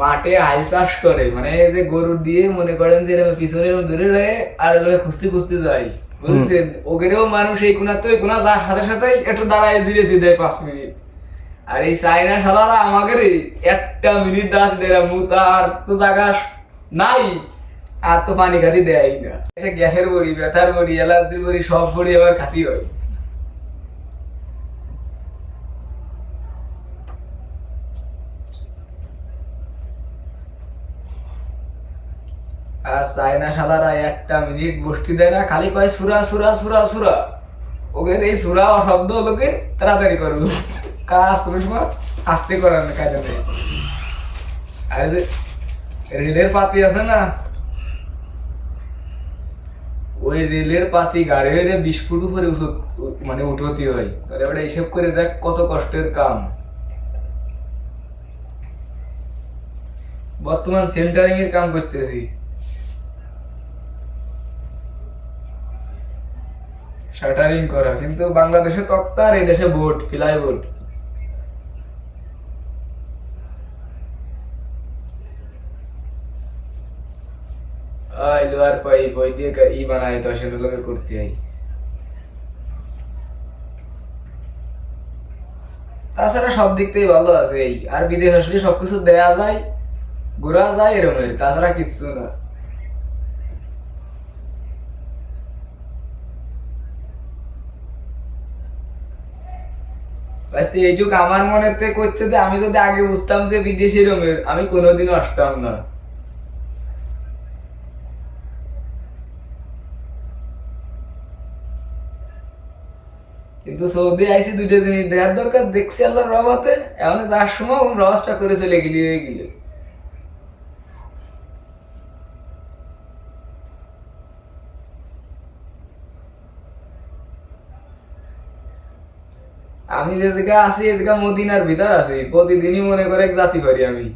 মাঠে হাল চাষ করে মানে যে গরু দিয়ে মনে করেন যে এরকম পিছনে ধরে রয়ে আর লোকে খুঁজতে খুঁজতে যায় বুঝছেন? ওগেরেও মানুষ এই কোনা তো কোনা যার সাথে সাথে একটু দাঁড়ায় জিরে দিয়ে দেয় পাঁচ মিনিট। আর এই চাইনা সালারা আমাদের একটা মিনিট দাঁড়াতে দেয় মুতার তো জায়গা নাই আর তো পানি খাতি দেয় না। গ্যাসের বড়ি ব্যথার বড়ি এলার্জির বড়ি সব বড়ি আবার খাতি হয়। আর চায়না সাদারা একটা মিনিট বসতি দেয় না, খালি কয়, সুরা সুরা সুরা সুরা। এই সুরা শব্দ লোকে তাড়াতাড়ি কাজ কাজে রেলের পাতি আছে না, ওই রেলের পাতি বিশ ফুট উপরে মানে উঠতি হয়। তাহলে ওটা হিসেব করে দেখ কত কষ্টের কাম। বর্তমান সেন্টারিং এর কাম করতেছি। শাটারিং করা, কিন্তু বাংলাদেশে তক্তা এই দেশে বোট, ফিলাই বোট। লোয়ার পাইপ ওই দিয়ে ই বানায়, তো সেটা লোকে করতে হয়। তাছাড়া সব দিক থেকে ভালো আছে এই। আর বিদেশ আসলে সবকিছু দেয়া যায়, ঘোরা যায় এরমের তাছাড়া কিচ্ছু না। এইটুক আমার করছে যে আমি যদি আগে বুঝতাম যে আমি কোনোদিন আসতাম না। কিন্তু সৌদি আইসি দুইটা জিনিস দেখার দরকার, দেখছি আল্লাহর রবাতে এমন যার সময় রসটা করে চলে গেলি, হয়ে গেলে। আমি যে জায়গা আছি, এই জায়গা মদিনার ভিতর আছি। প্রতিদিনই মনে করে জাতি পারি আমি।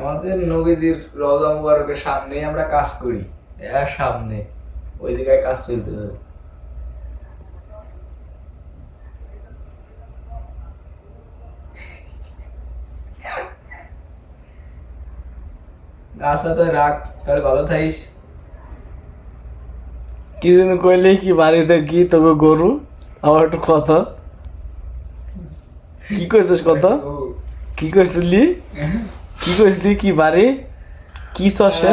আমাদের নবীজির রওজা মুবারকের সামনেই আমরা কাজ করি। এর সামনে। ওই জায়গায় কাজ চলতে হবে। আচ্ছা তো রাখ তাহলে ভালো থাকিস। কি কইলে কি বাড়িতে কি তোকে গরু? আবার একটু কথা। কি কইছিস কথা? কি কইছিলি? কি কইছিলি কি বাড়ি? কি চষে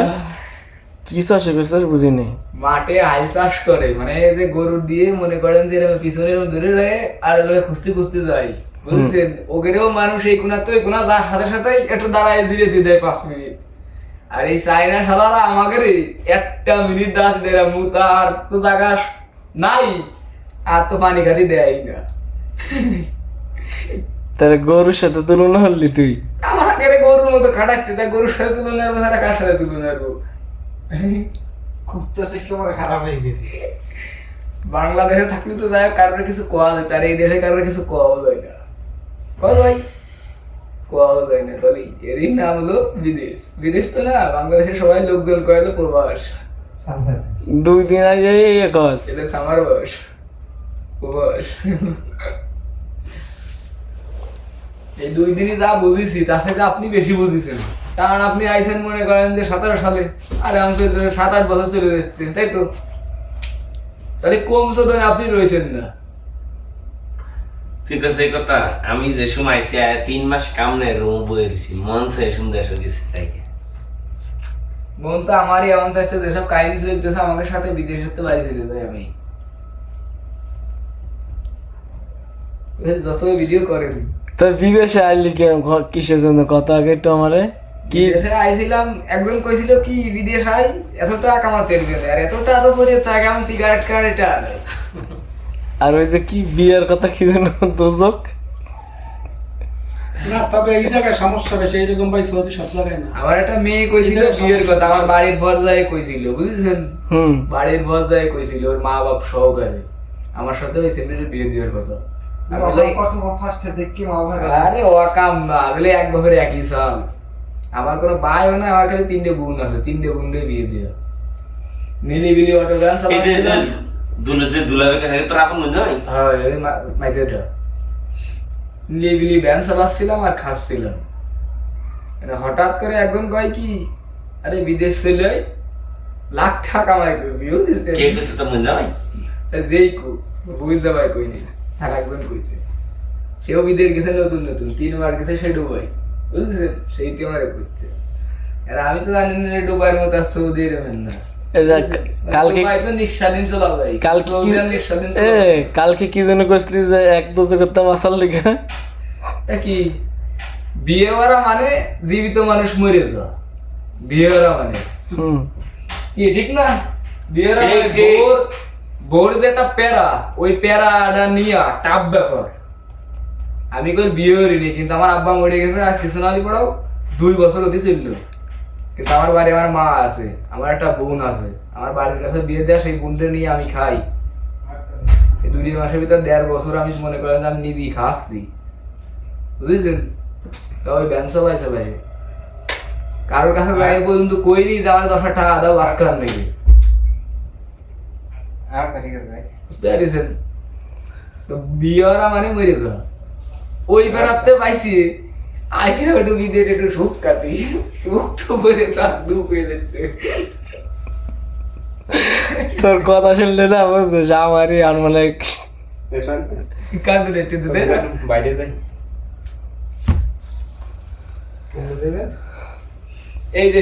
কি চষে কইছিস বুঝি নেই মাঠে হাল চাষ করে মানে যে গরু দিয়ে মনে করেন যে পিছনে ধরে রয়ে আর লোকে খুঁজতে খুঁজতে যায় বুঝছেন? ওগেরেও মানুষ এই কোনা তো এই কোনা সাথে সাথে একটু দাঁড়ায় জিরে দিয়ে দেয় পাঁচ মিনিট। আর এই চাইনা সালারা আমাদের একটা মিনিট দাঁড়াতে দেয় মুতার তো জায়গা নাই আর তো পানি খাতি দেয় না। তাহলে গরুর সাথে তুলনা হলি তুই? আমার আগে গরুর মতো খাটাচ্ছে তা গরুর সাথে তুলনা নেব সারা কার সাথে তুলনা নেব খুব তো সে কেমন খারাপ হয়ে গেছে। বাংলাদেশে থাকলে তো যাই হোক কারোর কিছু কোয়া যায় তার এই দেশে কারোর কিছু কোয়াও যায় না। কল ভাই কোয়াও যায় না তাহলে এরই নাম হলো বিদেশ। বিদেশ তো না বাংলাদেশের সবাই লোকজন কয়ে হলো প্রবাস। দুই দিন আগে এই কস এদের সামার বয়স। প্রবাস। এই দুই দিনই যা বুঝেছি তার সাথে আপনি বেশি বুঝেছেন। কারণ আপনি আইসেন মনে করেন যে সতেরো সালে আর আমি সাত আট বছর চলে যাচ্ছে তাই তো? তাহলে কম শোধনে আপনি রয়েছেন না। ঠিক আছে কথা। আমি যে সময় আইসি আয় তিন মাস কামনে রুম বয়ে দিছি। মন সে সুন্দর গেছি চাইকে। মন তো আমারই এমন চাইছে যেসব কাহিনী চলতেছে আমাদের সাথে বিদেশের তো বাড়ি চলে যাই আমি। যত ভিডিও করেন। তো বিদেশে আইলি কে ঘ- কিসের জন্য? কত আগে একটু আমারে? কি? বিদেশে আইছিলাম একজন কইছিল কি বিদেশ আই এত টাকা কামাতে আর এত টাকা তো করে চা কেমন সিগারেট কারেটা আর ওই যে কি বিয়ের কথা কি যেন দোজক? না তবে এই জায়গায় সমস্যা বেশি এইরকম ভাই সৌদি সব জায়গায় না। আমার একটা মেয়ে কইছিল বিয়ের কথা আমার বাড়ির পর্যায়ে কইছিল বুঝেছেন? হুম। বাড়ির পর্যায়ে কইছিল ওর মা বাপ সহকারে। আমার সাথে ওই ছেলের বিয়ে দেওয়ার কথা। ফার্স্টে দেখি মা ভাই আরে ও কাম না বলে এক বছর একই সাল। আমার কোনো ভাইও না আমার খালি তিনটে বোন আছে তিনটে বোনকে বিয়ে দিয়ে। নিলিবিলি অটো এই দুলে যে দুলাবে কাছে তোর আপন মন জামাই হ্যাঁ মাইজেটা বিলি ভ্যান চালাচ্ছিলাম আর খাচ্ছিলাম। মানে হঠাৎ করে একজন কয় কি আরে বিদেশ চলে লাখ টাকা কামাই করবি বুঝলি কে কইছে তোর মন জামাই যেই কু বুঝতে পাই কই নেই। আর একজন কইছে সেও বিদেশ গেছে নতুন নতুন তিনবার গেছে সে ডুবাই। বুঝলেন সেই তো আমারে করছে আর আমি তো জানি না ডুবাইয়ের মতো আর সৌদি আরবের না। এই কালকে কি যেন কইছিলি যে এক দোজে করতাম আসার লিখা? কি? বিয়ে করা মানে জীবিত মানুষ মরে যাওয়া। বিয়ে করা মানে কি ঠিক না? বিয়ে করা মানে বোর বোর যেটা প্যারা ওই প্যারাটা নিয়া টাপ ব্যাপার। আমি কই বিয়ে করিনি কিন্তু আমার আব্বা মরে গেছে আজ কিছু না পড়াও দুই বছর অতি চলল। কিন্তু আমার বাড়ি আমার মা আছে আমার একটা বোন আছে। আমার বাড়ির কাছে বিয়ে দেওয়া সেই বোনটা নিয়ে আমি খাই। এই দুই মাসের ভিতর দেড় বছর আমি মনে করেন যে আমি নিজেই খাচ্ছি। বুঝেছেন? তা ওই ব্যান চালাই চালাই কারোর কাছে যাই পর্যন্ত কইনি যে আমার দশ টাকা দাও ভাত খাওয়ার নাকি। আচ্ছা ঠিক আছে ভাই। বুঝতে পারছেন? তো বিয়ে করা মানে মরে যাওয়া। ওই বেড়াতে পাইছি। আইসি একটু বিদের একটু সুখ কাটি মুক্ত করে তার দুঃখ হয়ে যাচ্ছে। তোর কথা শুনলে না বুঝছিস আমারই আর মানে কান্দুন একটু দেবে না? বাইরে যাই এই যে